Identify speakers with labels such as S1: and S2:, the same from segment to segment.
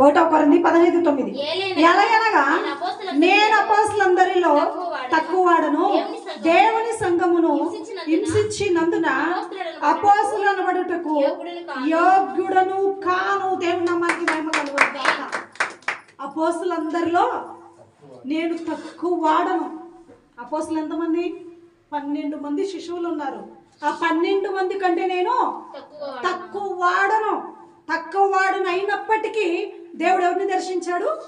S1: ఒకటో కొరింది పదహైదు తొమ్మిది. ఎలాగనగా
S2: నేను
S1: అపోస్తులందరిలో తక్కువ వాడను దేవుని సంఘమును హింసించినందున అపోస్తులు అనబడుటకు యోగ్యుడను కాను. దేవుని కలుగును. గాక. అపోస్తులందరిలో నేను తక్కువ వాడను అపోస్తులు ఎంతమంది? పన్నెండు మంది శిశువులు ఉన్నారు. ఆ పన్నెండు మంది కంటే నేను
S2: తక్కువ
S1: తక్కువ వాడను తక్కువ వాడను అయినప్పటికీ దేవుడు ఎవరిని దర్శించాడు?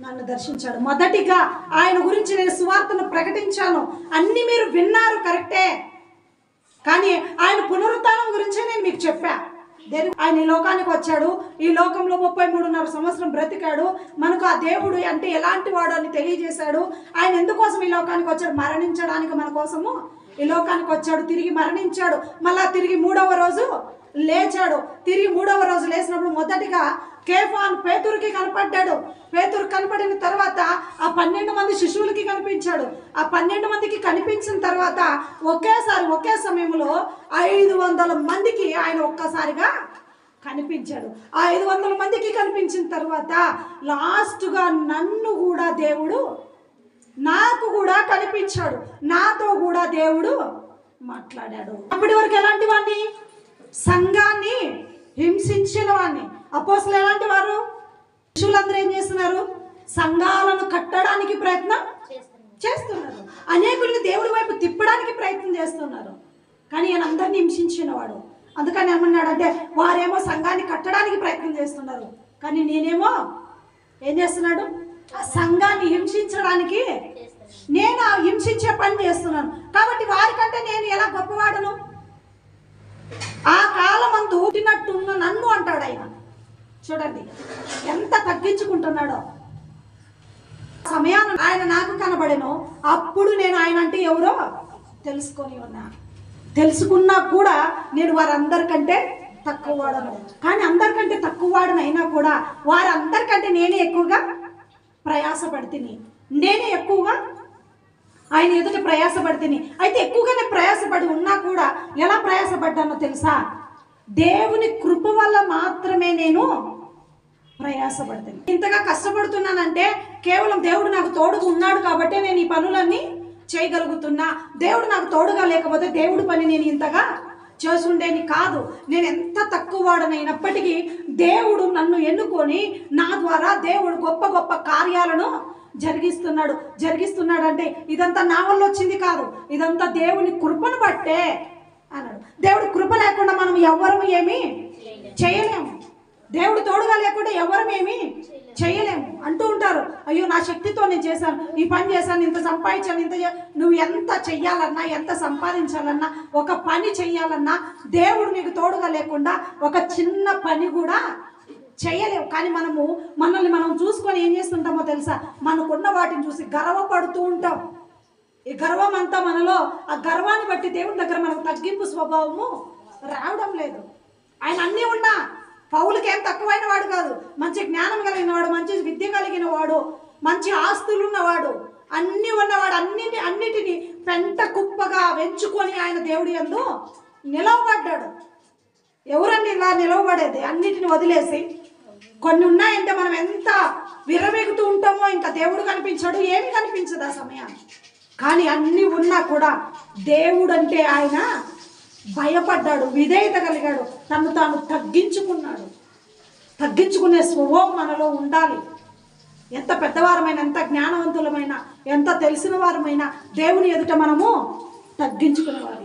S1: నన్ను దర్శించాడు. మొదటిగా ఆయన గురించి నేను సువార్తను ప్రకటించాను. అన్ని మీరు విన్నారు కరెక్టే. కానీ ఆయన పునరుత్నం గురించే నేను మీకు చెప్పా. దేని ఆయన ఈ లోకానికి వచ్చాడు. ఈ లోకంలో ముప్పై మూడున్నర సంవత్సరం బ్రతికాడు. మనకు ఆ దేవుడు అంటే ఎలాంటి వాడు అని తెలియజేశాడు. ఆయన ఎందుకోసం ఈ లోకానికి వచ్చాడు? మరణించడానికి మన కోసము ఈ లోకానికి వచ్చాడు తిరిగి మరణించాడు. మళ్ళా తిరిగి మూడవ రోజు లేచాడు. తిరిగి మూడవ రోజు లేచినప్పుడు మొదటిగా కేఫాన్ పేతురికి కనపడ్డాడు. పేతురు కనపడిన తర్వాత ఆ పన్నెండు మంది శిశువులకి కనిపించాడు. ఆ పన్నెండు మందికి కనిపించిన తర్వాత ఒకేసారి ఒకే సమయంలో ఐదు వందల మందికి ఆయన ఒక్కసారిగా కనిపించాడు. ఆ ఐదు వందల మందికి కనిపించిన తర్వాత లాస్ట్గా నన్ను కూడా దేవుడు నాకు కూడా కనిపించాడు. నాతో కూడా దేవుడు మాట్లాడాడు. అప్పటి వరకు ఎలాంటి వాడిని సంఘాన్ని హింసించిన వాడిని అపోసలు ఎలాంటి వారు? శిష్యులందరూ ఏం చేస్తున్నారు? సంఘాలను కట్టడానికి ప్రయత్నం చేస్తున్నారు. అనేకుల్ని దేవుడి వైపు తిప్పడానికి ప్రయత్నం చేస్తున్నారు. కానీ ఈయన అందరిని హింసించిన వాడు. అందుకని ఏమన్నాడంటే వారేమో సంఘాన్ని కట్టడానికి ప్రయత్నం చేస్తున్నారు. కానీ నేనేమో ఏం చేస్తున్నాడు? ఆ సంఘాన్ని హింసించడానికి పని చేస్తున్నాను. కాబట్టి వారికంటే నేను ఎలా గొప్పవాడను? ఆ కాలమందు పుట్టినట్టున్న నన్ను అంటాడు ఆయన. చూడండి ఎంత తగ్గించుకుంటున్నాడో. సమయాన్ని ఆయన నాకు కనబడెను. అప్పుడు నేను ఆయన అంటే ఎవరో తెలుసుకొని ఉన్నా తెలుసుకున్నా కూడా నేను వారందరికంటే తక్కువ వాడను కానీ అందరికంటే తక్కువ వాడనైనా అయినా కూడా వారందరికంటే నేనే ఎక్కువగా ప్రయాసపడితిని. నేనే ఎక్కువగా ఆయన ఎదుట ప్రయాసపడితేని. అయితే ఎక్కువగానే ప్రయాసపడి ఉన్నా కూడా ఎలా ప్రయాసపడ్డానో తెలుసా? దేవుని కృప వల్ల మాత్రమే నేను ప్రయాసపడతాను. ఇంతగా కష్టపడుతున్నానంటే కేవలం దేవుడు నాకు తోడుగా ఉన్నాడు కాబట్టి నేను ఈ పనులన్నీ చేయగలుగుతున్నా. దేవుడు నాకు తోడుగా లేకపోతే దేవుడి పని నేను ఇంతగా చేసుండేని కాదు. నేను ఎంత తక్కువ వాడనైనప్పటికీ దేవుడు నన్ను ఎన్నుకొని నా ద్వారా దేవుడు గొప్ప గొప్ప కార్యాలను జరిగిస్తున్నాడు జరిగిస్తున్నాడు అంటే ఇదంతా నా వల్ల వచ్చింది కాదు. ఇదంతా దేవుని కృపను బట్టే అన్నాడు. దేవుడి కృప లేకుండా మనం ఎవ్వరము ఏమి చేయలేము. దేవుడు తోడుగా లేకుండా ఎవరమేమి చేయలేము. అంటూ ఉంటారు అయ్యో నా శక్తితో నేను చేశాను ఈ పని చేశాను ఇంత సంపాదించాను ఇంత నువ్వు ఎంత చెయ్యాలన్నా ఎంత సంపాదించాలన్నా ఒక పని చెయ్యాలన్నా దేవుడు నీకు తోడుగా లేకుండా ఒక చిన్న పని కూడా చేయలేవు. కానీ మనము మనల్ని మనం చూసుకొని ఏం చేస్తుంటామో తెలుసా? మనకున్న వాటిని చూసి గర్వపడుతూ ఉంటాం. ఈ గర్వం అంతా మనలో ఆ గర్వాన్ని బట్టి దేవుని దగ్గర మనకు తగ్గింపు స్వభావము రావడం లేదు. ఆయన అన్నీ ఉన్నా పౌలకి ఏం తక్కువైన వాడు కాదు. మంచి జ్ఞానం కలిగిన వాడు మంచి విద్య కలిగిన వాడు మంచి ఆస్తులు ఉన్నవాడు. అన్నీ ఉన్నవాడు అన్నిటి అన్నిటిని పెంట కుప్పగా వెంచుకొని ఆయన దేవుడి ఎందు నిలవబడ్డాడు. ఎవరన్నా ఇలా నిలవబడేది? అన్నిటిని వదిలేసి కొన్ని ఉన్నాయంటే మనం ఎంత విరవేగుతూ ఉంటామో ఇంకా దేవుడు కనిపించాడు ఏమి కనిపించదు ఆ సమయాన్ని కానీ అన్నీ ఉన్నా కూడా దేవుడు అంటే ఆయన భయపడ్డాడు విధేయత కలిగాడు తను తాను తగ్గించుకున్నాడు. తగ్గించుకునే స్వభావం మనలో ఉండాలి. ఎంత పెద్దవారమైన ఎంత జ్ఞానవంతులమైన ఎంత తెలిసిన వారమైనా దేవుని ఎదుట మనము తగ్గించుకునేవారు